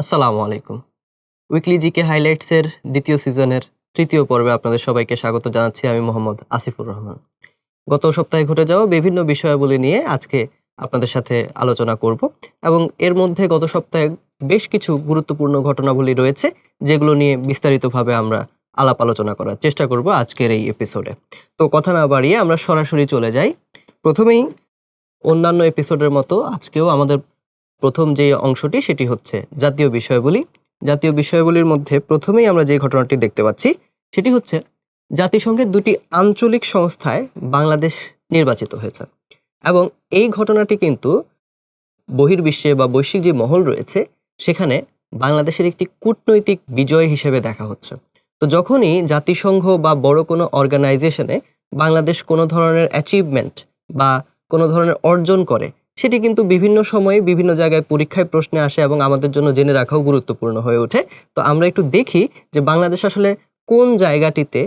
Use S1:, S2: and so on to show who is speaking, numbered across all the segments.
S1: আসসালামু আলাইকুম। Weekly GK হাইলাইটসের দ্বিতীয় সিজনের তৃতীয় পর্বে আপনাদের সবাইকে স্বাগত জানাচ্ছি আমি মোহাম্মদ আসিফুর রহমান। গত সপ্তাহে ঘটে যাওয়া বিভিন্ন বিষয়াবলী নিয়ে আজকে আপনাদের সাথে আলোচনা করব এবং এর মধ্যে গত সপ্তাহে বেশ কিছু গুরুত্বপূর্ণ ঘটনাবলী রয়েছে যেগুলো নিয়ে বিস্তারিতভাবে আমরা আলাপ আলোচনা করার চেষ্টা করব আজকের এই এপিসোডে তো কথা না বাড়িয়ে আমরা সরাসরি চলে যাই। প্রথমেই অন্যান্য এপিসোডের মতো আজকেও আমাদের প্রথম যে অংশটি সেটি হচ্ছে জাতীয় বিষয়গুলি জাতীয় বিষয়গুলির মধ্যে প্রথমেই আমরা যে ঘটনাটি দেখতে পাচ্ছি, সেটি হচ্ছে জাতিসংঘের দুটি আঞ্চলিক সংস্থায় বাংলাদেশ নির্বাচিত হয়েছে। এবং এই ঘটনাটি কিন্তু বহির্বিশ্বে বা বৈশ্বিক যে মহল রয়েছে, সেখানে বাংলাদেশের একটি কূটনৈতিক বিজয় হিসেবে দেখা হচ্ছে। তো যখনই জাতিসংঘ বা বড় কোনো অর্গানাইজেশনে বাংলাদেশ কোনো ধরনের অ্যাচিভমেন্ট বা কোনো ধরনের অর্জন করে সেটি কিন্তু বিভিন্ন সময়ে বিভিন্ন জায়গায় পরীক্ষায় প্রশ্নে আসে এবং আমাদের জন্য জেনে রাখাও গুরুত্বপূর্ণ হয়ে ওঠে। তো আমরা একটু দেখি যে বাংলাদেশ আসলে কোন জায়গাটিতে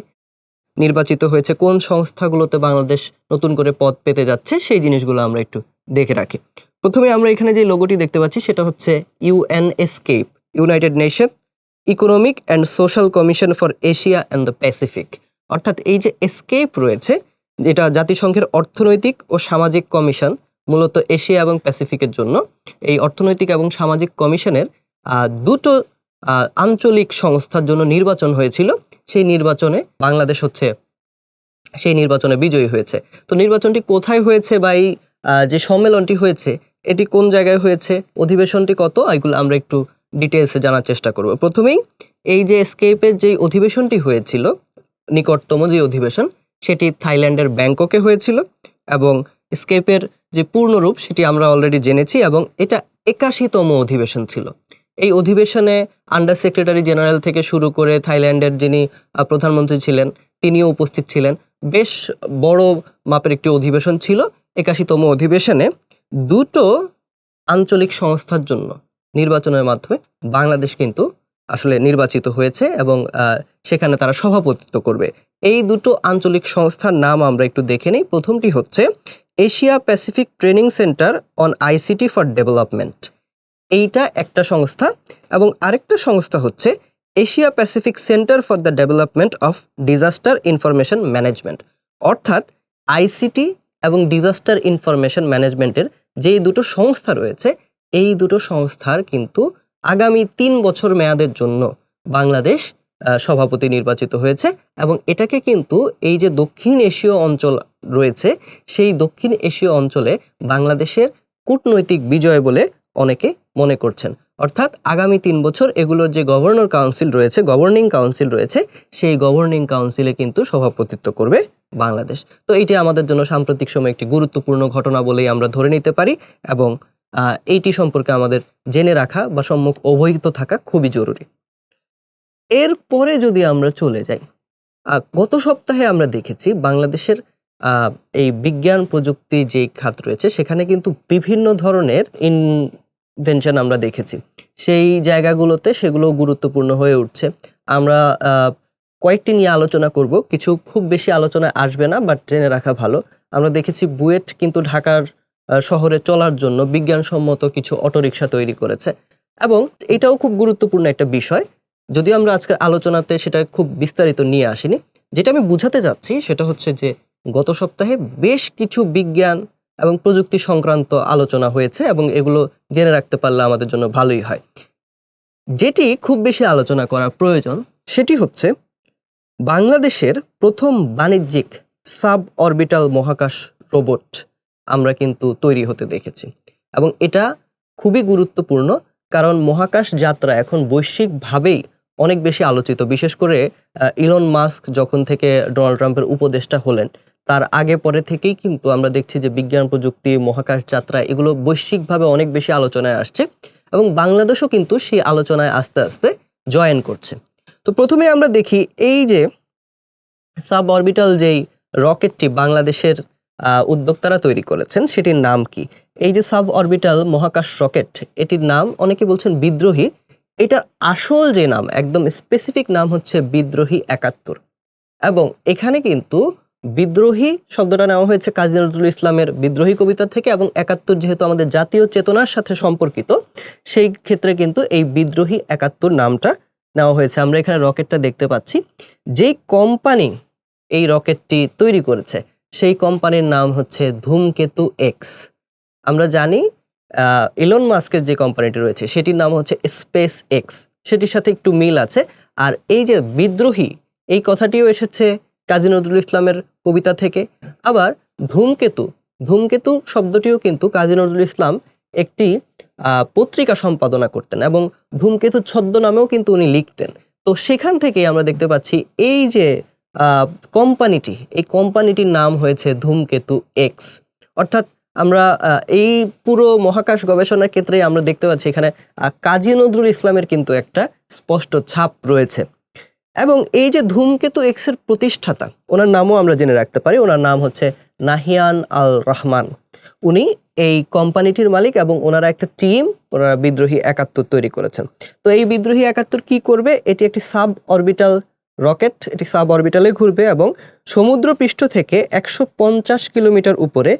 S1: নির্বাচিত হয়েছে, কোন সংস্থাগুলোতে বাংলাদেশ নতুন করে পদ পেতে যাচ্ছে, সেই জিনিসগুলো আমরা একটু দেখে রাখি। প্রথমে আমরা এখানে যে লোগোটি দেখতে পাচ্ছি, সেটা হচ্ছে UNESCAP united nation economic and social commission for Asia and the Pacific অর্থাৎ এই যে এসকেপ রয়েছে যেটা জাতিসংঘের অর্থনৈতিক ও সামাজিক কমিশন মূলত এশিয়া এবং প্যাসিফিকের জন্য। এই অর্থনৈতিক এবং সামাজিক কমিশনের দুটো আঞ্চলিক সংস্থার জন্য নির্বাচন হয়েছিল। সেই নির্বাচনে বাংলাদেশ হচ্ছে, সেই নির্বাচনে বিজয়ী হয়েছে। তো নির্বাচনটি কোথায় হয়েছে বা এই যে সম্মেলনটি হয়েছে, এটি কোন জায়গায় হয়েছে, অধিবেশনটি কত, এগুলো আমরা একটু ডিটেলসে জানার চেষ্টা করব। প্রথমেই, এই যে স্কেপের যে অধিবেশনটি হয়েছিল, নিকটতম যে অধিবেশন, সেটি থাইল্যান্ডের ব্যাংককে হয়েছিল এবং স্কেপের যে পূর্ণরূপ, সেটি আমরা অলরেডি জেনেছি এবং এটা একাশিতম অধিবেশন ছিল। এই অধিবেশনে আন্ডার সেক্রেটারি জেনারেল থেকে শুরু করে থাইল্যান্ডের যিনি প্রধানমন্ত্রী ছিলেন, তিনিও উপস্থিত ছিলেন। বেশ বড় মাপের একটি অধিবেশন ছিল একাশিতম অধিবেশনে। দুটো আঞ্চলিক সংস্থার জন্য নির্বাচনের মাধ্যমে বাংলাদেশ কিন্তু আসলে নির্বাচিত হয়েছে এবং সেখানে তারা সভাপতিত্ব করবে। এই দুটো আঞ্চলিক সংস্থার নাম আমরা একটু দেখে নিই। প্রথমটি হচ্ছে Asia Pacific training centre on ICT for development এইটা একটা সংস্থা এবং আরেকটা সংস্থা হচ্ছে Asia Pacific centre for the development of disaster information management অর্থাৎ আইসিটি এবং ডিজাস্টার ইনফরমেশন ম্যানেজমেন্টের যেই দুটো সংস্থা রয়েছে, এই দুটো সংস্থার কিন্তু আগামী তিন বছর মেয়াদের জন্য বাংলাদেশ সভাপতি নির্বাচিত হয়েছে এবং এটাকে কিন্তু এই যে দক্ষিণ এশীয় অঞ্চল রয়েছে, সেই দক্ষিণ এশীয় অঞ্চলে বাংলাদেশের কূটনৈতিক বিজয় বলে অনেকে মনে করছেন। অর্থাৎ আগামী তিন বছর এগুলোর যে গভর্নর কাউন্সিল রয়েছে গভর্নিং কাউন্সিল রয়েছে, সেই গভর্নিং কাউন্সিলে কিন্তু সভাপতিত্ব করবে বাংলাদেশ। তো এটি আমাদের জন্য সাম্প্রতিক সময় একটি গুরুত্বপূর্ণ ঘটনা বলেই আমরা ধরে নিতে পারি এবং এইটি সম্পর্কে আমাদের জেনে রাখা বা সম্মুখ অবহিত থাকা খুবই জরুরি। এরপরে যদি আমরা চলে যাই গত সপ্তাহে আমরা দেখেছি বাংলাদেশের এই বিজ্ঞান প্রযুক্তি যে খাত রয়েছে, সেখানে কিন্তু বিভিন্ন ধরনের ইনভেনশন আমরা দেখেছি। সেই জায়গাগুলোতে সেগুলো গুরুত্বপূর্ণ হয়ে উঠছে। আমরা কয়েকটি নিয়ে আলোচনা করব। কিছু খুব বেশি আলোচনায় আসবে না বাট জেনে রাখা ভালো। আমরা দেখেছি বুয়েট কিন্তু ঢাকার শহরে চলার জন্য বিজ্ঞানসম্মত কিছু অটোরিকশা তৈরি করেছে। এবং এটাও খুব গুরুত্বপূর্ণ একটা বিষয়। যদিও আমরা আজকের আলোচনাতে সেটা খুব বিস্তারিত নিয়ে আসিনি। যেটা আমি বুঝাতে যাচ্ছি সেটা হচ্ছে যে গত সপ্তাহে বেশ কিছু বিজ্ঞান এবং প্রযুক্তি সংক্রান্ত আলোচনা হয়েছে এবং এগুলো জেনে রাখতে পারলে আমাদের জন্য ভালোই হয়। যেটি খুব বেশি আলোচনা করা প্রয়োজন, সেটি হচ্ছে বাংলাদেশের প্রথম বাণিজ্যিক সাব অরবিটাল মহাকাশ রোবট আমরা কিন্তু তৈরি হতে দেখেছি এবং এটা খুবই গুরুত্বপূর্ণ কারণ মহাকাশ যাত্রা এখন বৈশ্বিকভাবেই অনেক বেশি আলোচিত। বিশেষ করে ইলন মাস্ক যখন থেকে ডোনাল্ড ট্রাম্পের উপদেষ্টা হলেন তার আগে পরে থেকেই কিন্তু আমরা দেখছি যে বিজ্ঞান, প্রযুক্তি, মহাকাশ যাত্রা এগুলো বৈশ্বিকভাবে অনেক বেশি আলোচনায় আসছে এবং বাংলাদেশও কিন্তু সেই আলোচনায় আস্তে আস্তে জয়েন করছে। তো প্রথমে আমরা দেখি এই যে সাব অরবিটাল যেই রকেটটি বাংলাদেশের উদ্যোক্তারা তৈরি করেছেন সেটির নাম কি? এই যে সাব অরবিটাল মহাকাশ রকেট, এটির নাম অনেকে বলছেন বিদ্রোহী। এটার আসল যে নাম, একদম স্পেসিফিক নাম হচ্ছে বিদ্রোহী একাত্তর। এবং এখানে কিন্তু বিদ্রোহী শব্দটা নেওয়া হয়েছে কাজী নজরুল ইসলামের বিদ্রোহী কবিতা থেকে এবং একাত্তর যেহেতু আমাদের জাতীয় চেতনার সাথে সম্পর্কিত, সেই ক্ষেত্রে কিন্তু এই বিদ্রোহী একাত্তর নামটা নেওয়া হয়েছে। আমরা এখানে রকেটটা দেখতে পাচ্ছি। যেই কোম্পানি এই রকেটটি তৈরি করেছে, সেই কোম্পানির নাম হচ্ছে ধূমকেতু এক্স। আমরা জানি ইলন মাস্কের যে কোম্পানিটি রয়েছে, সেটির নাম হচ্ছে স্পেস এক্স। সেটির সাথে একটু মিল আছে। আর এই যে বিদ্রোহী, এই কথাটিও এসেছে কাজী নজরুল ইসলামের কবিতা থেকে। আবার ধূমকেতু ধূমকেতু শব্দটিও কিন্তু কাজী নজরুল ইসলাম একটি পত্রিকা সম্পাদনা করতেন এবং ধূমকেতু ছদ্মনামেও কিন্তু উনি লিখতেন। তো সেখান থেকে আমরা দেখতে পাচ্ছি এই যে কোম্পানিটি, এই কোম্পানিটির নাম হয়েছে ধূমকেতু এক্স। অর্থাৎ আমরা এই পুরো মহাকাশ গবেষণার ক্ষেত্রে আমরা দেখতে পাচ্ছি এখানে কাজী নজরুল ইসলামের কিন্তু একটা স্পষ্ট ছাপ রয়েছে। এবং এই যে ধূমকেতু এক্সের প্রতিষ্ঠাতা, ওনার নামও আমরা জেনে রাখতে পারি, ওনার নাম হচ্ছে নাহিয়ান আল রহমান উনি এই কোম্পানিটির মালিক এবং ওনারা একটা টিম, ওনারা বিদ্রোহী একাত্তর তৈরি করেছেন। তো এই বিদ্রোহী একাত্তর কি করবে? এটি একটি সাব অরবিটাল রকেট, এটি সাব অরবিটালে ঘুরবে এবং সমুদ্র পৃষ্ঠ থেকে একশো পঞ্চাশ কিলোমিটার উপরে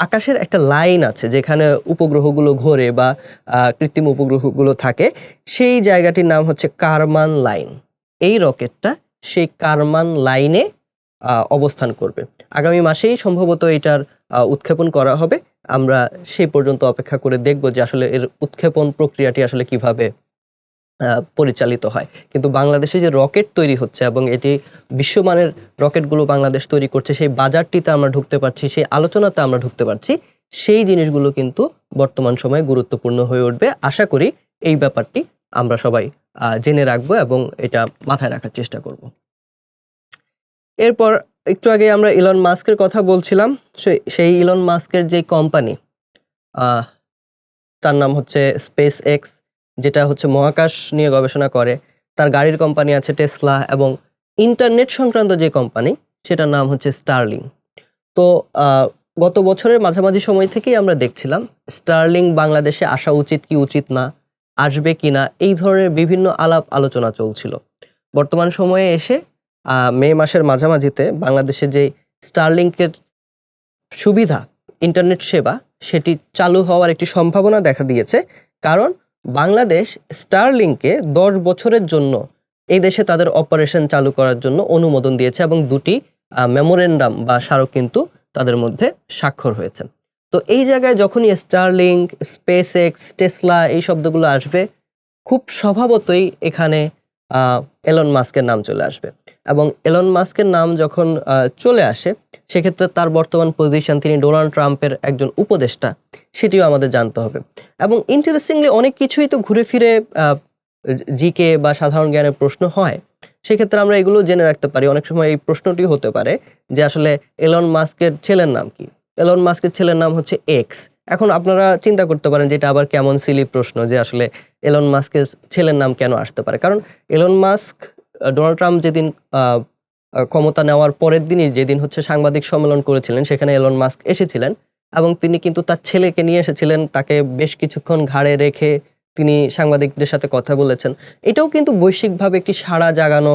S1: আকাশের একটা লাইন আছে, যেখানে উপগ্রহগুলো ঘোরে বা কৃত্রিম উপগ্রহগুলো থাকে। সেই জায়গাটির নাম হচ্ছে কারমান লাইন। এই রকেটটা সেই কারমান লাইনে অবস্থান করবে। আগামী মাসেই সম্ভবত এটার উৎক্ষেপণ করা হবে। আমরা সেই পর্যন্ত অপেক্ষা করে দেখব যে আসলে এর উৎক্ষেপণ প্রক্রিয়াটি আসলে কীভাবে পরিচালিত হয়। কিন্তু বাংলাদেশে যে রকেট তৈরি হচ্ছে এবং এটি বিশ্বমানের রকেটগুলো বাংলাদেশ তৈরি করছে, সেই বাজারটিতে আমরা ঢুকতে পারছি, সেই আলোচনাতে আমরা ঢুকতে পারছি, সেই জিনিসগুলো কিন্তু বর্তমান সময়ে গুরুত্বপূর্ণ হয়ে উঠবে। আশা করি এই ব্যাপারটি আমরা সবাই জেনে রাখব এবং এটা মাথায় রাখার চেষ্টা করব। এরপর একটু আগে আমরা ইলন মাস্কের কথা বলছিলাম। সেই ইলন মাস্কের যে কোম্পানি তার নাম হচ্ছে স্পেস এক্স যেটা হচ্ছে মহাকাশ নিয়ে গবেষণা করে। তার গাড়ির কোম্পানি আছে টেসলা এবং ইন্টারনেট সংক্রান্ত যে কোম্পানি সেটার নাম হচ্ছে স্টারলিং তো গত বছরের মাঝামাঝি সময় থেকেই আমরা দেখছিলাম স্টারলিং বাংলাদেশে আসা উচিত কি উচিত না। আসবে কি না এই ধরনের বিভিন্ন আলাপ আলোচনা চলছিল। বর্তমান সময়ে এসে মে মাসের মাঝামাঝিতে বাংলাদেশে যে স্টারলিংকের সুবিধা ইন্টারনেট সেবা, সেটি চালু হওয়ার একটি সম্ভাবনা দেখা দিয়েছে। কারণ বাংলাদেশ স্টারলিংকে দশ বছরের জন্য এই দেশে তাদের অপারেশন চালু করার জন্য অনুমোদন দিয়েছে এবং দুটি মেমোরেন্ডাম বা স্মারক কিন্তু তাদের মধ্যে স্বাক্ষর হয়েছে। তো এই জায়গায় যখনই স্টারলিংক স্পেস এক্স টেসলা এই শব্দগুলো আসবে, খুব স্বভাবতই এখানে এলন মাস্কের নাম চলে আসবে। এবং এলন মাস্কের নাম যখন চলে আসে, সেক্ষেত্রে তার বর্তমান পজিশন তিনি ডোনাল্ড ট্রাম্পের একজন উপদেষ্টা, সেটিও আমাদের জানতে হবে। এবং ইন্টারেস্টিংলি অনেক কিছুই তো ঘুরে ফিরে জিকে বা সাধারণ জ্ঞানের প্রশ্ন হয়। সেক্ষেত্রে আমরা এগুলো জেনে রাখতে পারি। অনেক সময় এই প্রশ্নটি হতে পারে যে আসলে এলন মাস্কের ছেলের নাম কি? এলন মাস্কের ছেলের নাম হচ্ছে এক্স এখন আপনারা চিন্তা করতে পারেন যে এটা আবার কেমন সিলি প্রশ্ন যে আসলে এলন মাস্কের ছেলের নাম কেন আসতে পারে। কারণ এলন মাস্ক ডোনাল্ড ট্রাম্প যেদিন ক্ষমতা নেওয়ার পরের দিনই যেদিন হচ্ছে সাংবাদিক সম্মেলন করেছিলেন, সেখানে এলন মাস্ক এসেছিলেন এবং তিনি কিন্তু তার ছেলেকে নিয়ে এসেছিলেন, তাকে বেশ কিছুক্ষণ ঘাড়ে রেখে তিনি সাংবাদিকদের সাথে কথা বলেছেন। এটাও কিন্তু বৈশ্বিকভাবে একটি সাড়া জাগানো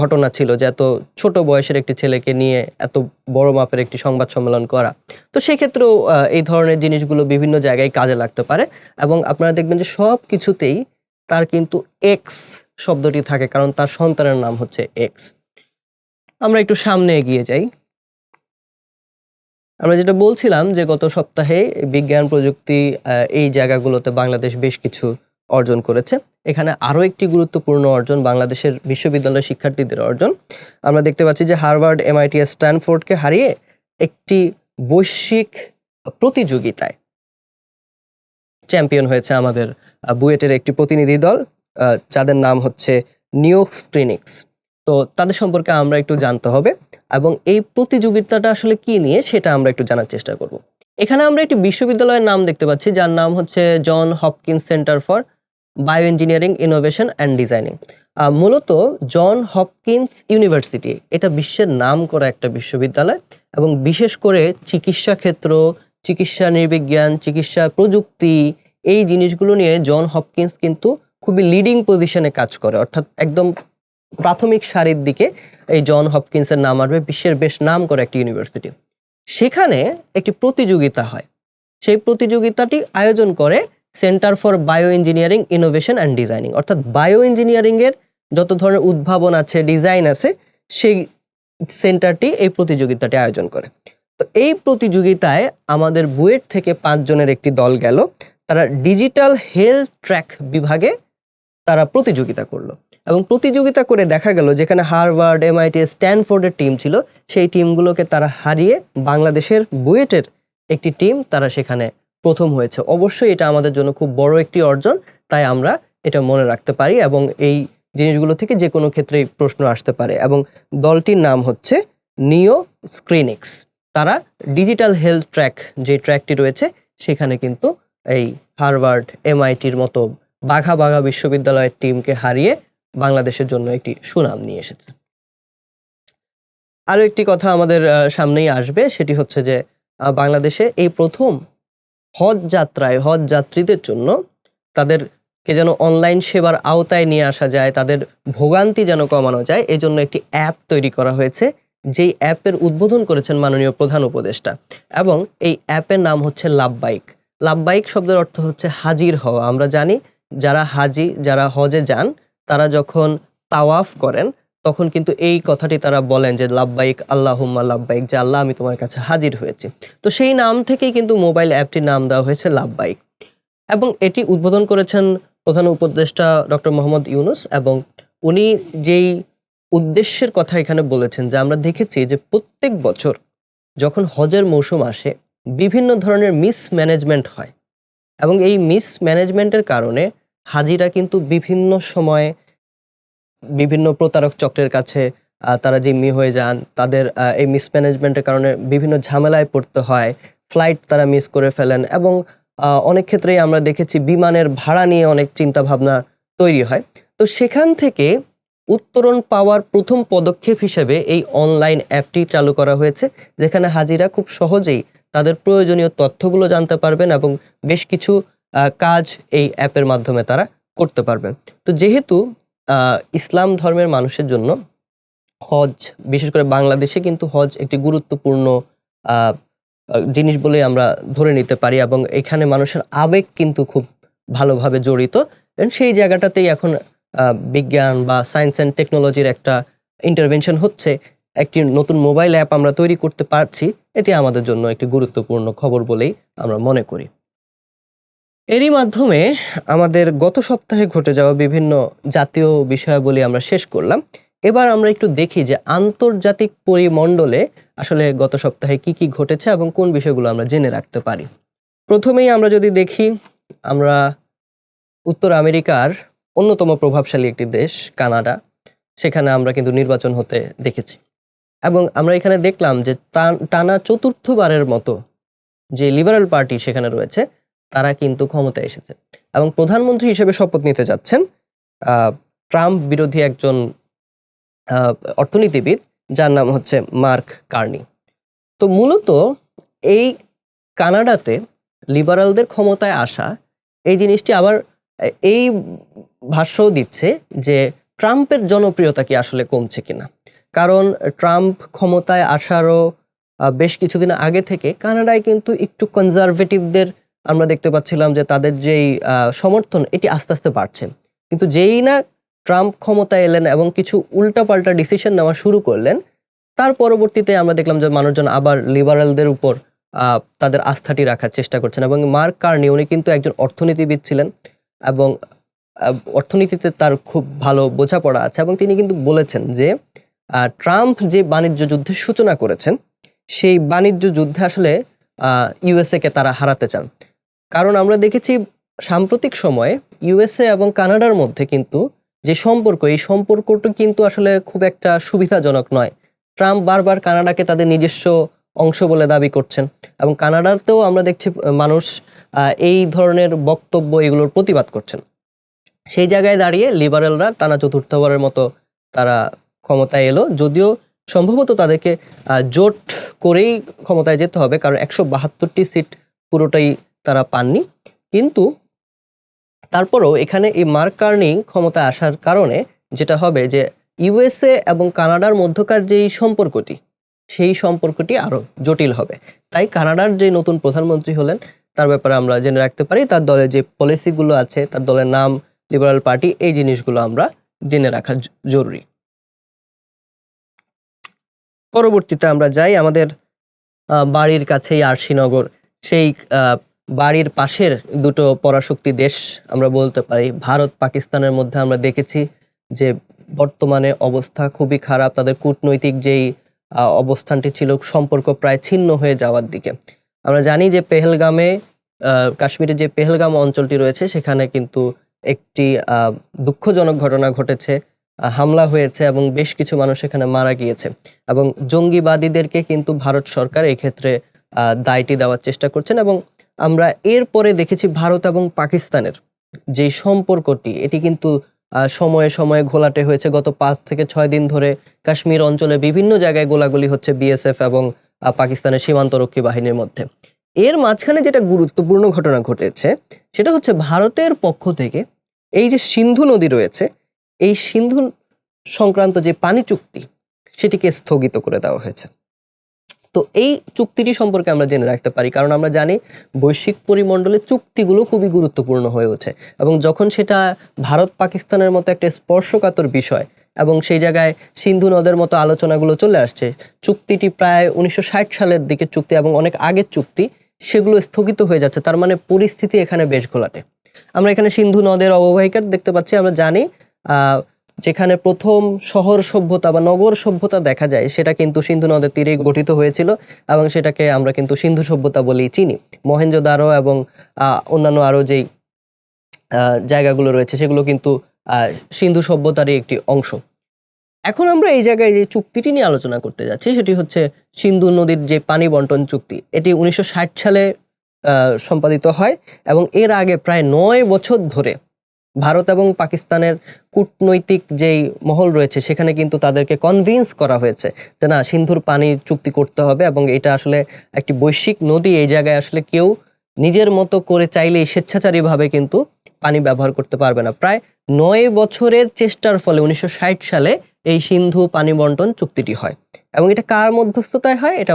S1: ঘটনা ছিল যে এত ছোট বয়সের একটি ছেলেকে নিয়ে এত বড় মাপের একটি সংবাদ সম্মেলন করা। তো সেক্ষেত্রেও এই ধরনের জিনিসগুলো বিভিন্ন জায়গায় কাজে লাগতে পারে এবং আপনারা দেখবেন যে সব কিছুতেই তার কিন্তু এক্স শব্দটি থাকে, কারণ তার সন্তানের নাম হচ্ছে এক্স আমরা একটু সামনে এগিয়ে যাই। আমরা যেটা বলছিলাম যে গত সপ্তাহে বিজ্ঞান প্রযুক্তি এই জায়গাগুলোতে বাংলাদেশ বেশ কিছু অর্জন করেছে। এখানে আরও একটি গুরুত্বপূর্ণ অর্জন বাংলাদেশের বিশ্ববিদ্যালয় শিক্ষার্থীদের অর্জন। আমরা দেখতে পাচ্ছি যে হার্ভার্ড, এমআইটি স্ট্যানফোর্ডকে হারিয়ে একটি বৈশ্বিক প্রতিযোগিতায় চ্যাম্পিয়ন হয়েছে আমাদের বুয়েটের একটি প্রতিনিধি দল যাদের নাম হচ্ছে নিউ স্ক্রিনিক্স তো তাদের সম্পর্কে আমরা একটু জানতে হবে এবং এই প্রতিযোগিতাটা আসলে কি নিয়ে সেটা আমরা একটু জানার চেষ্টা করব। এখানে আমরা একটি বিশ্ববিদ্যালয়ের নাম দেখতে পাচ্ছি, যার নাম হচ্ছে John Hopkins centre for bio engineering innovation and designing মূলত জন হপকিন্স ইউনিভার্সিটি এটা বিশ্বের নাম করা একটা বিশ্ববিদ্যালয় এবং বিশেষ করে চিকিৎসা ক্ষেত্র, চিকিৎসা নির্বিজ্ঞান, চিকিৎসা প্রযুক্তি, এই জিনিসগুলো নিয়ে জন হপকিন্স কিন্তু খুবই লিডিং পজিশনে কাজ করে। অর্থাৎ একদম প্রাথমিক সারির দিকে এই জন হপকিন্সের নাম আসবে, বিশ্বের বেশ নাম করে একটি ইউনিভার্সিটি সেখানে একটি প্রতিযোগিতা হয়। সেই প্রতিযোগিতাটি আয়োজন করে centre for bio engineering innovation and designing. অর্থাৎ বায়ো ইঞ্জিনিয়ারিংয়ের যত ধরনের উদ্ভাবন আছে, ডিজাইন আছে, সেই সেন্টারটি এই প্রতিযোগিতাটি আয়োজন করে। তো এই প্রতিযোগিতায় আমাদের বুয়েট থেকে পাঁচজনের একটি দল গেল। তারা ডিজিটাল হেলথ ট্র্যাক বিভাগে তারা প্রতিযোগিতা করল। এবং প্রতিযোগিতা করে দেখা গেল যেখানে হারভার্ড, এমআইটি, স্ট্যানফোর্ডের টিম ছিল, সেই টিমগুলোকে তারা হারিয়ে বাংলাদেশের বুয়েটের একটি টিম তারা সেখানে প্রথম হয়েছে। অবশ্যই এটা আমাদের জন্য খুব বড় একটি অর্জন, তাই আমরা এটা মনে রাখতে পারি এবং এই জিনিসগুলো থেকে যে কোনো ক্ষেত্রেই প্রশ্ন আসতে পারে এবং দলটির নাম হচ্ছে নিও স্ক্রিনিক্স। তারা ডিজিটাল হেলথ ট্র্যাক, যে ট্র্যাকটি রয়েছে, সেখানে কিন্তু এই হারভার্ড এমআইটির মতো বাঘা বাঘা বিশ্ববিদ্যালয়ের টিমকে হারিয়ে বাংলাদেশের জন্য একটি সুনাম নিয়ে এসেছে। আরও একটি কথা আমাদের সামনেই আসবে, সেটি হচ্ছে যে বাংলাদেশে এই প্রথম হজ যাত্রায়, হজ যাত্রীদের জন্য তাদেরকে যেন অনলাইন সেবার আওতায় নিয়ে আসা যায়, তাদের ভোগান্তি যেন কমানো যায় এই জন্য একটি অ্যাপ তৈরি করা হয়েছে। যেই অ্যাপের উদ্বোধন করেছেন মাননীয় প্রধান উপদেষ্টা। এবং এই অ্যাপের নাম হচ্ছে লাভবাইক লাভবাইক শব্দের অর্থ হচ্ছে হাজির হওয়া। আমরা জানি, যারা হাজি, যারা হজে যান, তারা যখন তাওয়াফ করেন তখন কিন্তু এই কথাটি তারা বলেন যে লাভবাইক আল্লাহুম্মা লাভবাইক যে, আল্লাহ, আমি তোমার কাছে হাজির হয়েছি। তো সেই নাম থেকেই কিন্তু মোবাইল অ্যাপটির নাম দেওয়া হয়েছে লাভবাইক এবং এটি উদ্বোধন করেছেন প্রধান উপদেষ্টা ডক্টর মোহাম্মদ ইউনুস এবং উনি যেই উদ্দেশ্যের কথা এখানে বলেছেন যে, আমরা দেখেছি যে প্রত্যেক বছর যখন হজের মৌসুম আসে, বিভিন্ন ধরনের মিসম্যানেজমেন্ট হয়। এবং এই মিসম্যানেজমেন্টের কারণে হাজিরা কিন্তু বিভিন্ন সময়ে বিভিন্ন প্রতারক চক্রের কাছে তারা জিম্মি হয়ে যান। তাদের এই মিসম্যানেজমেন্টের কারণে বিভিন্ন ঝামেলায় পড়তে হয়। ফ্লাইট তারা মিস করে ফেলেন এবং অনেক ক্ষেত্রেই আমরা দেখেছি বিমানের ভাড়া নিয়ে অনেক চিন্তা ভাবনা তৈরি হয়। তো সেখান থেকে উত্তরণ পাওয়ার প্রথম পদক্ষেপ হিসেবে এই অনলাইন অ্যাপটি চালু করা হয়েছে, যেখানে হাজিরা খুব সহজেই তাদের প্রয়োজনীয় তথ্যগুলো জানতে পারবেন এবং বেশ কিছু কাজ এই অ্যাপের মাধ্যমে তারা করতে পারবেন। তো যেহেতু ইসলাম ধর্মের মানুষের জন্য হজ, বিশেষ করে বাংলাদেশে কিন্তু হজ একটি গুরুত্বপূর্ণ জিনিস বলে আমরা ধরে নিতে পারি এবং এখানে মানুষের আবেগ কিন্তু খুব ভালোভাবে জড়িত। সেই জায়গাটাতেই এখন বিজ্ঞান বা সায়েন্স অ্যান্ড টেকনোলজির একটা ইন্টারভেনশন হচ্ছে। একটি নতুন মোবাইল অ্যাপ আমরা তৈরি করতে পারছি। এটি আমাদের জন্য একটি গুরুত্বপূর্ণ খবর বলেই আমরা মনে করি। এরই মাধ্যমে আমাদের গত সপ্তাহে ঘটে যাওয়া বিভিন্ন জাতীয় বিষয়াবলী আমরা শেষ করলাম। এবার আমরা একটু দেখি যে আন্তর্জাতিক পরিমণ্ডলে আসলে গত সপ্তাহে কি কি ঘটেছে এবং কোন বিষয়গুলো আমরা জেনে রাখতে পারি। প্রথমেই আমরা যদি দেখি, আমরা উত্তর আমেরিকার অন্যতম প্রভাবশালী একটি দেশ, কানাডা। সেখানে আমরা কিন্তু নির্বাচন হতে দেখেছি। এবং আমরা এখানে দেখলাম যে টানা চতুর্থবারের মতো যে লিবারেল পার্টি সেখানে রয়েছে তারা কিন্তু ক্ষমতায় এসেছে। এবং প্রধানমন্ত্রী হিসেবে শপথ নিতে যাচ্ছেন ট্রাম্প বিরোধী একজন অর্থনীতিবিদ, যার নাম হচ্ছে মার্ক কার্নি। তো মূলত এই কানাডাতে লিবারালদের ক্ষমতায় আসা এই জিনিসটি আবার এই ভাষ্যও দিচ্ছে যে ট্রাম্পের জনপ্রিয়তা কি আসলে কমছে কিনা। কারণ ট্রাম্প ক্ষমতায় আসারও বেশ কিছুদিন আগে থেকে কানাডায় কিন্তু একটু কনজারভেটিভদের আমরা দেখতে পাচ্ছিলাম যে তাদের যেই সমর্থন, এটি আস্তে আস্তে বাড়ছে। কিন্তু যেই না ট্রাম্প ক্ষমতায় এলেন এবং কিছু উল্টাপাল্টা ডিসিশন নেওয়া শুরু করলেন, তার পরবর্তীতে আমরা দেখলাম যে মানুষজন আবার লিবারালদের উপর তাদের আস্থাটি রাখার চেষ্টা করছেন। এবং মার্ক কার্নি, উনি কিন্তু একজন অর্থনীতিবিদ ছিলেন এবং অর্থনীতিতে তার খুব ভালো বোঝাপড়া আছে এবং তিনি কিন্তু বলেছেন যে ট্রাম্প যে বাণিজ্য যুদ্ধের সূচনা করেছেন, সেই বাণিজ্য যুদ্ধে আসলে ইউএসএ কে তারা হারাতে চান। কারণ আমরা দেখেছি সাম্প্রতিক সময়ে ইউএসএ এবং কানাডার মধ্যে কিন্তু যে সম্পর্ক, এই সম্পর্কটা কিন্তু আসলে খুব একটা সুবিধাজনক নয়। ট্রাম্প বারবার কানাডাকে তাদের নিজস্ব অংশ বলে দাবি করছেন এবং কানাডাতেও আমরা দেখছি মানুষ এই ধরনের বক্তব্য এগুলোর প্রতিবাদ করছেন। সেই জায়গায় দাঁড়িয়ে লিবারেলরা টানা চতুর্থবারের মতো তারা ক্ষমতায় এলো। যদিও সম্ভবত তাদেরকে জোট করেই ক্ষমতায় যেতে হবে, কারণ একশো বাহাত্তরটি সিট পুরোটাই তারা পাননি। কিন্তু তারপরেও এখানে এই মার্ক কার্নি ক্ষমতায় আসার কারণে যেটা হবে যে ইউএসএ এবং কানাডার মধ্যকার যেই সম্পর্কটি, সেই সম্পর্কটি আরও জটিল হবে। তাই কানাডার যে নতুন প্রধানমন্ত্রী হলেন, তার ব্যাপারে আমরা জেনে রাখতে পারি, তার দলের যে পলিসিগুলো আছে, তার দলের নাম, লিবারাল পার্টি, এই জিনিসগুলো আমরা জেনে রাখা জরুরি। পরবর্তীতে আমরা যাই আমাদের বাড়ির কাছেই আরশিনগর, সেই বাড়ির পাশের দুটো পরাশক্তি দেশ আমরা বলতে পারি। ভারত, পাকিস্তানের মধ্যে আমরা দেখেছি যে বর্তমানে অবস্থা খুবই খারাপ। তাদের কূটনৈতিক যেই অবস্থানটি ছিল সম্পর্ক প্রায় ছিন্ন হয়ে যাওয়ার দিকে। আমরা জানি যে পেহেলগামে কাশ্মীরের যে পেহেলগাম অঞ্চলটি রয়েছে, সেখানে কিন্তু একটি দুঃখজনক ঘটনা ঘটেছে। হামলা হয়েছে এবং বেশ কিছু মানুষ এখানে মারা গিয়েছে। এবং জঙ্গিবাদীদেরকে কিন্তু ভারত সরকার এক্ষেত্রে দায়টি দেওয়ার চেষ্টা করছেন এবং আমরা এরপরে দেখেছি ভারত এবং পাকিস্তানের যে সম্পর্কটি, এটি কিন্তু সময়ে সময়ে ঘোলাটে হয়েছে। গত পাঁচ থেকে ছয় দিন ধরে কাশ্মীর অঞ্চলে বিভিন্ন জায়গায় গোলাগুলি হচ্ছে বিএসএফ এবং পাকিস্তানের সীমান্তরক্ষী বাহিনীর মধ্যে। এর মাঝখানে যেটা গুরুত্বপূর্ণ ঘটনা ঘটেছে, সেটা হচ্ছে ভারতের পক্ষ থেকে এই যে সিন্ধু নদী রয়েছে, এই সিন্ধু সংক্রান্ত যে পানি চুক্তি, সেটিকে স্থগিত করে দেওয়া হয়েছে। তো এই চুক্তিটি সম্পর্কে আমরা জেনে রাখতে পারি, কারণ আমরা জানি বৈশ্বিক পরিমণ্ডলে চুক্তিগুলো খুবই গুরুত্বপূর্ণ হয়ে ওঠে এবং যখন সেটা ভারত পাকিস্তানের মতো একটা স্পর্শকাতর বিষয় এবং সেই জায়গায় সিন্ধু নদের মতো আলোচনাগুলো চলে আসছে, চুক্তিটি প্রায় উনিশশো ষাট সালের দিকে চুক্তি এবং অনেক আগের চুক্তি সেগুলো স্থগিত হয়ে যাচ্ছে, তার মানে পরিস্থিতি এখানে বেশ ঘোলাটে। আমরা এখানে সিন্ধু নদের অববাহিকার দেখতে পাচ্ছি, আমরা জানি যেখানে প্রথম শহর সভ্যতা বা নগর সভ্যতা দেখা যায়, সেটা কিন্তু সিন্ধু নদের তীরে গঠিত হয়েছিল এবং সেটাকে আমরা কিন্তু সিন্ধু সভ্যতা বলেই চিনি। মহেন্দ্র মহেঞ্জোদারো এবং অন্যান্য আরও যেই জায়গাগুলো রয়েছে, সেগুলো কিন্তু সিন্ধু সভ্যতারই একটি অংশ। এখন আমরা এই জায়গায় যে চুক্তিটি নিয়ে আলোচনা করতে যাচ্ছি, সেটি হচ্ছে সিন্ধু নদীর যে পানি বন্টন চুক্তি। এটি উনিশশো ষাট সালে সম্পাদিত হয় এবং এর আগে প্রায় নয় বছর ধরে ভারত এবং পাকিস্তানের কূটনৈতিক যেই মহল রয়েছে, সেখানে কিন্তু তাদেরকে কনভিন্স করা হয়েছে যে না, সিন্ধুর পানি চুক্তি করতে হবে এবং এটা আসলে একটি বৈশ্বিক নদী, এই জায়গায় আসলে কেউ নিজের মতো করে চাইলেই স্বেচ্ছাচারীভাবে কিন্তু পানি ব্যবহার করতে পারবে না। প্রায় নয় বছরের চেষ্টার ফলে উনিশশো ষাট সালে এই সিন্ধু পানি বন্টন চুক্তিটি হয়। এবং এটা কার মধ্যস্থতায় হয়? এটা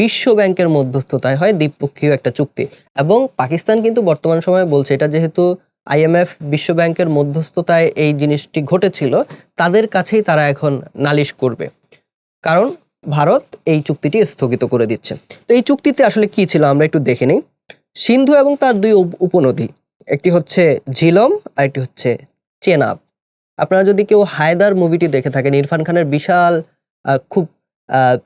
S1: বিশ্ব ব্যাংকের মধ্যস্থতায় হয়, দ্বিপক্ষীয় একটা চুক্তি। এবং পাকিস্তান কিন্তু বর্তমান সময়ে বলছে, এটা যেহেতু আইএমএফ বিশ্ব ব্যাংকের মধ্যস্থতায় এই জিনিসটি ঘটেছিল, তাদের কাছেই তারা এখন নালিশ করবে। কারণ ভারত এই চুক্তিটি স্থগিত করে দিচ্ছে। তো এই চুক্তিতে আসলে কি ছিল আমরা একটু দেখে নিই। সিন্ধু এবং তার দুই উপ- উপনদী, একটি হচ্ছে ঝিলম আর একটি হচ্ছে চেনাব। আপনারা যদি কেউ হায়দার মুভিটি দেখে থাকেন, ইরফান খানের বিশাল খুব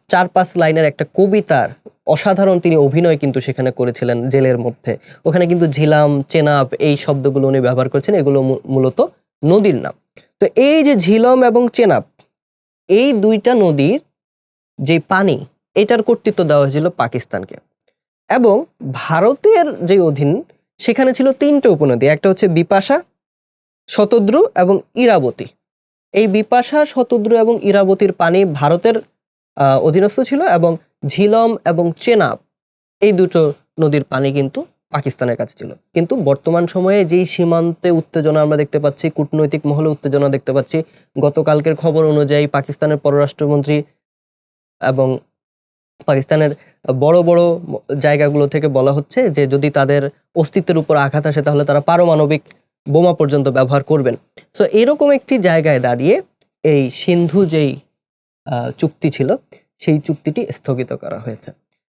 S1: চার পাঁচ লাইনের একটা কবিতার অসাধারণ তিনি অভিনয় কিন্তু সেখানে করেছিলেন জেলের মধ্যে। ওখানে কিন্তু ঝিলাম, চেনাব এই শব্দগুলো উনি ব্যবহার করেছেন, এগুলো মূলত নদীর নাম। তো এই যে ঝিলম এবং চেনাব, এই দুইটা নদীর যে পানি, এটার কর্তৃত্ব দেওয়া হয়েছিল পাকিস্তানকে। এবং ভারতের যে অধীন, সেখানে ছিল তিনটে উপনদী, একটা হচ্ছে বিপাশা, শতদ্রু এবং ইরাবতী। এই বিপাশা, শতদ্রু এবং ইরাবতীর পানি ভারতের অধীনস্থ ছিল এবং ঝিলম এবং চেনাব এই দুটো নদীর পানি কিন্তু পাকিস্তানের কাছে ছিল। কিন্তু বর্তমান সময়ে যেই সীমান্তে উত্তেজনা আমরা দেখতে পাচ্ছি, কূটনৈতিক মহলে উত্তেজনা দেখতে পাচ্ছি, গতকালকের খবর অনুযায়ী পাকিস্তানের পররাষ্ট্রমন্ত্রী এবং পাকিস্তানের বড় বড় জায়গাগুলো থেকে বলা হচ্ছে যে যদি তাদের অস্তিত্বের উপর আঘাত আসে তাহলে তারা পারমাণবিক বোমা পর্যন্ত ব্যবহার করবেন। সো এরকম একটি জায়গায় দাঁড়িয়ে এই সিন্ধু যেই চুক্তি ছিল, সেই চুক্তিটি স্থগিত করা হয়েছে।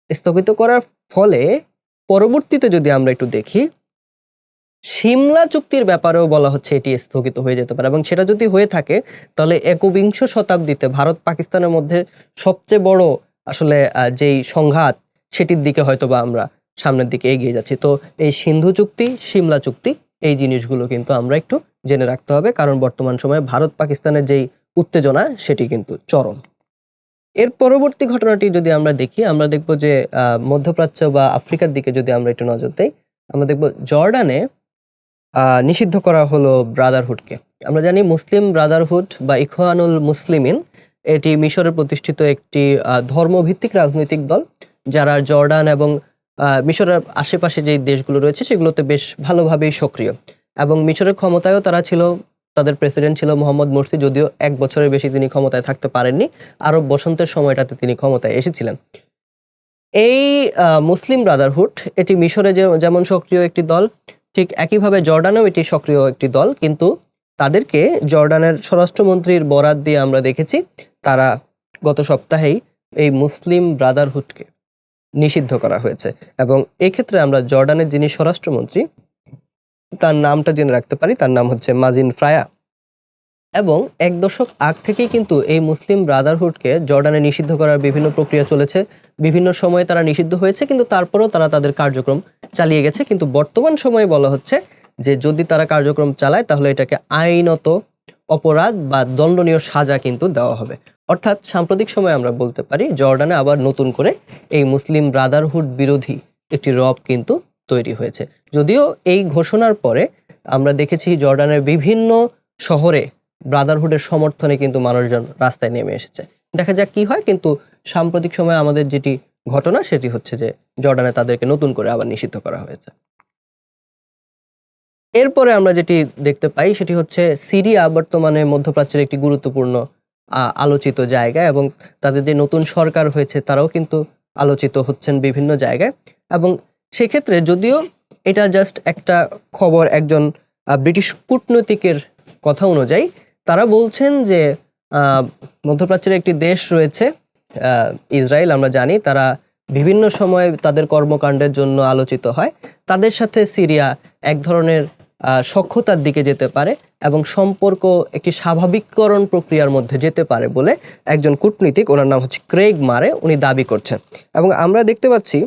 S1: স্থগিত করার ফলে পরবর্তীতে যদি আমরা একটু দেখি, সিমলা চুক্তির ব্যাপারেও বলা হচ্ছে এটি স্থগিত হয়ে যেতে পারে এবং সেটা যদি হয়ে থাকে, তাহলে একবিংশ শতাব্দীতে ভারত পাকিস্তানের মধ্যে সবচেয়ে বড় আসলে যেই সংঘাত, সেটির দিকে হয়তো বা আমরা সামনের দিকে এগিয়ে যাচ্ছি। তো এই সিন্ধু চুক্তি, সিমলা চুক্তি, এই জিনিসগুলো কিন্তু আমরা একটু জেনে রাখতে হবে। কারণ বর্তমান সময়ে ভারত পাকিস্তানের যেই উত্তেজনা, সেটি কিন্তু চরম। এর পরবর্তী ঘটনাটি যদি আমরা দেখি, আমরা দেখব যে মধ্যপ্রাচ্য বা আফ্রিকার দিকে যদি আমরা একটু নজর দেই, আমরা দেখব জর্ডানে নিষিদ্ধ করা হলো ব্রাদারহুডকে। আমরা জানি মুসলিম ব্রাদারহুড বা ইখওয়ানুল মুসলিমিন, এটি মিশরে প্রতিষ্ঠিত একটি ধর্মভিত্তিক রাজনৈতিক দল, যারা জর্ডান এবং মিশরের আশেপাশে যে দেশগুলো রয়েছে, সেগুলোতে বেশ ভালোভাবেই সক্রিয়। এবং মিশরের ক্ষমতায়ও তারা ছিল তাদের প্রেসিডেন্ট ছিল মোহাম্মদ মুরসি, যদিও এক বছরের বেশি তিনি ক্ষমতায় থাকতে পারেননি। আরব বসন্তের সময়টাতে তিনি ক্ষমতায় এসেছিলেন। এই মুসলিম ব্রাদারহুড এটি মিশরে যেমন সক্রিয় একটি দল, ঠিক একইভাবে জর্ডানেও এটি সক্রিয় একটি দল, কিন্তু তাদেরকে জর্ডানের স্বরাষ্ট্রমন্ত্রীর বরাত দিয়ে আমরা দেখেছি, তারা গত সপ্তাহেই এই মুসলিম ব্রাদারহুডকে নিষিদ্ধ করা হয়েছে। এবং এক্ষেত্রে আমরা জর্ডানের যিনি স্বরাষ্ট্রমন্ত্রী তার নামটা জেনে রাখতে পারি, তার নাম হচ্ছে মাজিন ফ্রায়া। এবং এক দশক আগ থেকেই কিন্তু এই মুসলিম ব্রাদারহুডকে জর্ডানে নিষিদ্ধ করার বিভিন্ন প্রক্রিয়া চলেছে। বিভিন্ন সময়ে তারা নিষিদ্ধ হয়েছে, কিন্তু তারপরেও তারা তাদের কার্যক্রম চালিয়ে গেছে। কিন্তু বর্তমান সময়ে বলা হচ্ছে যে, যদি তারা কার্যক্রম চালায়, তাহলে এটাকে আইনত অপরাধ বা দণ্ডনীয় সাজা কিন্তু দেওয়া হবে। অর্থাৎ সাম্প্রতিক সময়ে আমরা বলতে পারি, জর্ডানে আবার নতুন করে এই মুসলিম ব্রাদারহুড বিরোধী একটি রব কিন্তু তৈরি হয়েছে। যদিও এই ঘোষণার পরে আমরা দেখেছি জর্ডানের বিভিন্ন শহরে ব্রাদারহুডের সমর্থনে কিন্তু মানুষজন রাস্তায় নেমে এসেছে। দেখা যাক কি হয়, কিন্তু সাম্প্রতিক সময়ে আমাদের যেটি ঘটনা সেটি হচ্ছে যে জর্ডানে তাদেরকে নতুন করে আবার নিষিদ্ধ করা হয়েছে। এরপরে আমরা যেটি দেখতে পাই সেটি হচ্ছে সিরিয়া বর্তমানে মধ্যপ্রাচ্যের একটি গুরুত্বপূর্ণ আলোচিত জায়গা এবং তাদের যে নতুন সরকার হয়েছে তারাও কিন্তু আলোচিত হচ্ছেন বিভিন্ন জায়গায় এবং সেক্ষেত্রে যদিও এটা জাস্ট একটা খবর একজন ব্রিটিশ কূটনৈতিকের কথা অনুযায়ী, তারা বলছেন যে মধ্যপ্রাচ্যের একটি দেশ রয়েছে ইসরায়েল আমরা জানি, তারা বিভিন্ন সময় তাদের কর্মকাণ্ডের জন্য আলোচিত হয়। তাদের সাথে সিরিয়া এক ধরনের সক্ষতার দিকে যেতে পারে এবং সম্পর্ক একটি স্বাভাবিককরণ প্রক্রিয়ার মধ্যে যেতে পারে বলে একজন কূটনীতিক, ওনার নাম হচ্ছে ক্রেগ মারে, উনি দাবি করছেন। এবং আমরা দেখতে পাচ্ছি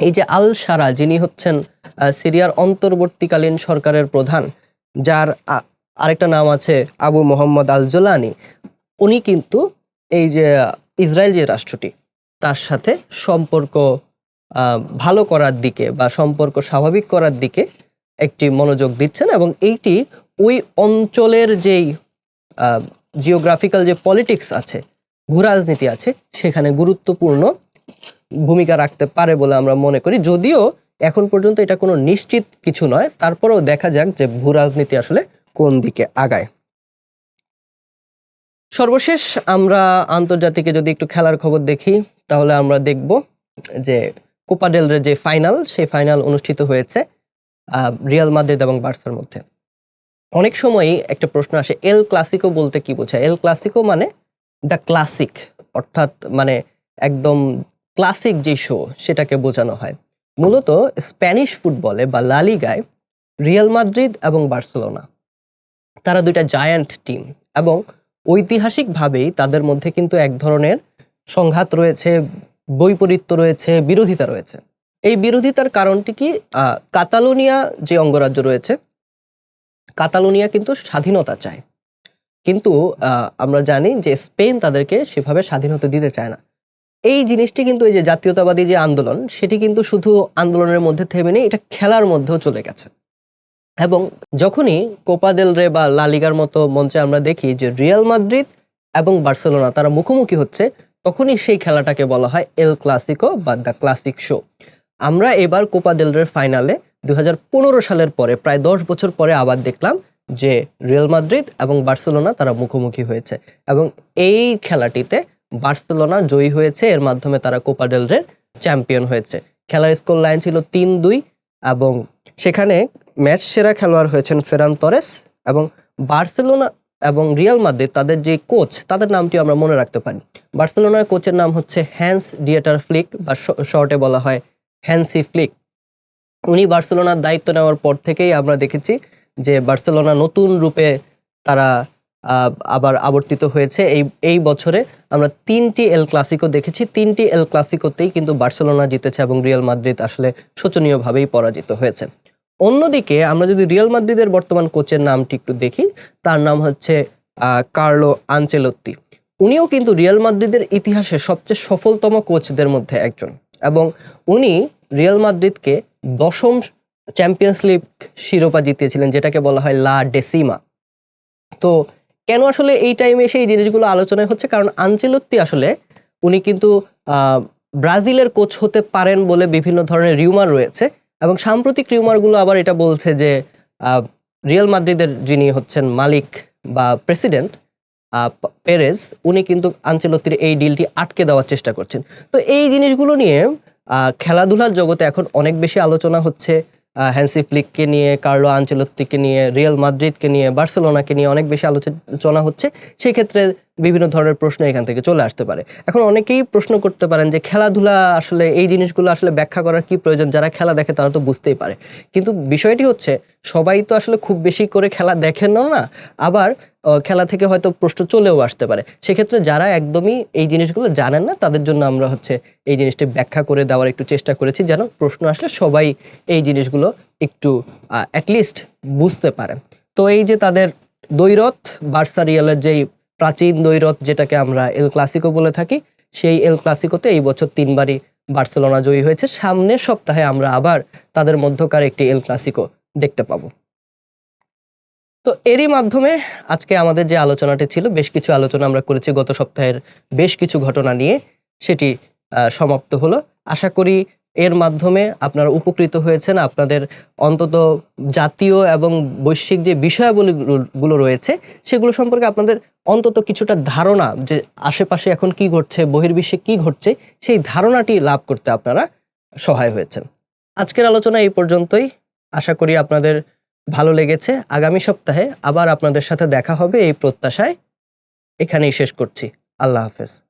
S1: এই যে আল সারা, যিনি হচ্ছেন সিরিয়ার অন্তর্বর্তীকালীন সরকারের প্রধান, যার আরেকটা নাম আছে আবু মোহাম্মদ আল জোলানি, উনি কিন্তু এই যে ইসরায়েল যে রাষ্ট্রটি, তার সাথে সম্পর্ক ভালো করার দিকে বা সম্পর্ক স্বাভাবিক করার দিকে একটি মনোযোগ দিচ্ছেন এবং এইটি ওই অঞ্চলের যেই জিওগ্রাফিক্যাল যে পলিটিক্স আছে, ভূরাজনীতি আছে, সেখানে গুরুত্বপূর্ণ ভূমিকা রাখতে পারে বলে আমরা মনে করি। যদিও এখন পর্যন্ত এটা কোনো নিশ্চিত কিছু নয়। তারপরেও দেখা যাক যে ভূ রাজনীতি আসলে কোন দিকে আগায়। সর্বশেষ আমরা আন্তর্জাতিকে যদি একটু খেলার খবর দেখি, তাহলে আমরা দেখব যে কোপা ডেল রে যে ফাইনাল সেই ফাইনাল অনুষ্ঠিত হয়েছে রিয়াল মাদ্রিদ এবং বার্সার মধ্যে। অনেক সময়ই একটা প্রশ্ন আসে এল ক্লাসিকো বলতে কি বোঝায়? এল ক্লাসিকো মানে দ্য ক্লাসিক অর্থাৎ মানে একদম ক্লাসিক যে শো, সেটাকে বোঝানো হয়। মূলত স্প্যানিশ ফুটবলে বা লালিগায় রিয়াল মাদ্রিদ এবং বার্সেলোনা। তারা দুইটা জায়ান্ট টিম এবং ঐতিহাসিকভাবেই তাদের মধ্যে কিন্তু এক ধরনের সংঘাত রয়েছে, বৈপরীত্য রয়েছে, বিরোধিতা রয়েছে। এই বিরোধিতার কারণটি কি? কাতালোনিয়া যে অঙ্গরাজ্য রয়েছে, কাতালোনিয়া কিন্তু স্বাধীনতা চায়। কিন্তু আমরা জানি যে স্পেন তাদেরকে সেভাবে স্বাধীনতা দিতে চায় না। এই জিনিসটি কিন্তু এই যে জাতীয়তাবাদী যে আন্দোলন, সেটি কিন্তু শুধু আন্দোলনের মধ্যে থেমে নেই, এটা খেলার মধ্যেও চলে গেছে। এবং যখনই কোপা দেল রে বা লালিগার মতো মঞ্চে আমরা দেখি যে রিয়াল মাদ্রিদ এবং বার্সেলোনা তারা মুখোমুখি হচ্ছে, তখনই সেই খেলাটাকে বলা হয় এল ক্লাসিকো বা দ্য ক্লাসিক শো আমরা এবার কোপা দেল রের ফাইনালে দু হাজার পনেরো সালের পরে, প্রায় দশ বছর পরে আবার দেখলাম যে রিয়াল মাদ্রিদ এবং বার্সেলোনা তারা মুখোমুখি হয়েছে। এবং এই খেলাটিতে বার্সেলোনা জয়ী হয়েছে, এর মাধ্যমে তারা কোপা ডেল রের চ্যাম্পিয়ন হয়েছে। খেলার স্কোর লাইন ছিল তিন দুই এবং সেখানে ম্যাচ সেরা খেলোয়াড় হয়েছেন ফেরান তরেস এবং বার্সেলোনা এবং রিয়াল মাদ্রিদ, তাদের যে কোচ, তাদের নামটি আমরা মনে রাখতে পারি। বার্সেলোনার কোচের নাম হচ্ছে হ্যান্স ডিয়েটার ফ্লিক বা শর্টে বলা হয় হ্যান্সি ফ্লিক। উনি বার্সেলোনার দায়িত্ব নেওয়ার পর থেকেই আমরা দেখেছি যে বার্সেলোনা নতুন রূপে তারা আবার আবর্তিত হয়েছে। এই এই বছরে আমরা তিনটি এল ক্লাসিকো দেখেছি। তিনটি এল ক্লাসিকোতেই কিন্তু বার্সেলোনা জিতেছে এবং রিয়াল মাদ্রিদ আসলে শোচনীয়ভাবেই পরাজিত হয়েছে। অন্যদিকে আমরা যদি রিয়াল মাদ্রিদের বর্তমান কোচের নামটি একটু দেখি, তার নাম হচ্ছে কার্লো আনচেলত্তি উনিও কিন্তু রিয়াল মাদ্রিদের ইতিহাসে সবচেয়ে সফলতম কোচদের মধ্যে একজন এবং উনি রিয়াল মাদ্রিদকে দশম চ্যাম্পিয়ন্স লিগ শিরোপা জিতিয়েছিলেন, যেটাকে বলা হয় লা ডেসিমা তো কেন আসলে এই টাইমে এসে এই জিনিসগুলো আলোচনায় হচ্ছে? কারণ আনচেলত্তি আসলে উনি কিন্তু ব্রাজিলের কোচ হতে পারেন বলে বিভিন্ন ধরনের রিউমার রয়েছে এবং সাম্প্রতিক রিউমারগুলো আবার এটা বলছে যে রিয়াল মাদ্রিদের যিনি হচ্ছেন মালিক বা প্রেসিডেন্ট পেরেজ উনি কিন্তু আঞ্চলতির এই ডিলটি আটকে দেওয়ার চেষ্টা করছেন। তো এই জিনিসগুলো নিয়ে খেলাধুলার জগতে এখন অনেক বেশি আলোচনা হচ্ছে। হ্যান্সি ফ্লিককে নিয়ে কার্লো আঞ্চলত্তিকে নিয়ে রিয়াল মাদ্রিদকে নিয়ে বার্সেলোনাকে নিয়ে অনেক বেশি আলোচনা হচ্ছে। সেক্ষেত্রে বিভিন্ন ধরনের প্রশ্ন এখান থেকে চলে আসতে পারে। এখন অনেকেই প্রশ্ন করতে পারেন যে, খেলাধুলা আসলে এই জিনিসগুলো আসলে ব্যাখ্যা করার কি প্রয়োজন? যারা খেলা দেখে তারা তো বুঝতেই পারে। কিন্তু বিষয়টি হচ্ছে সবাই তো আসলে খুব বেশি করে খেলা দেখেন না, আবার খেলা থেকে হয়তো প্রশ্ন চলেও আসতে পারে। সেক্ষেত্রে যারা একদমই এই জিনিসগুলো জানেন না, তাদের জন্য আমরা হচ্ছে এই জিনিসটি ব্যাখ্যা করে দেওয়ার একটু চেষ্টা করেছি যেন প্রশ্ন আসলে সবাই এই জিনিসগুলো একটু অ্যাটলিস্ট বুঝতে পারে। তো এই যে তাদের দৈরথ বার্সা রিয়ালের যেই প্রাচীন দৈরথ যেটাকে আমরা এল ক্লাসিকো বলে থাকি, সেই এল ক্লাসিকোতে এই বছর তিনবারই বার্সেলোনা জয়ী হয়েছে। সামনের সপ্তাহে আমরা আবার তাদের মধ্যকার একটি এল ক্লাসিকো দেখতে পাবো। তো এরই মাধ্যমে আজকে আমাদের যে আলোচনাটি ছিল, বেশ কিছু আলোচনা আমরা করেছি গত সপ্তাহের বেশ কিছু ঘটনা নিয়ে। সেটি সমাপ্ত হলো। আশা করি এর মাধ্যমে আপনারা উপকৃত হয়েছেন। আপনাদের অন্তত জাতীয় এবং বৈশ্বিক যে বিষয়াবলীগুলো রয়েছে, সেগুলো সম্পর্কে আপনাদের অন্তত কিছুটা ধারণা যে আশেপাশে এখন কি ঘটছে, বহির্বিশ্বে কি ঘটছে, সেই ধারণাটি লাভ করতে আপনারা সহায় হয়েছেন। আজকের আলোচনা এই পর্যন্তই। আশা করি আপনাদের ভালো লেগেছে। আগামী সপ্তাহে আবার আপনাদের সাথে দেখা হবে এই প্রত্যাশায়। এখানেই শেষ করছি। আল্লাহ হাফেজ।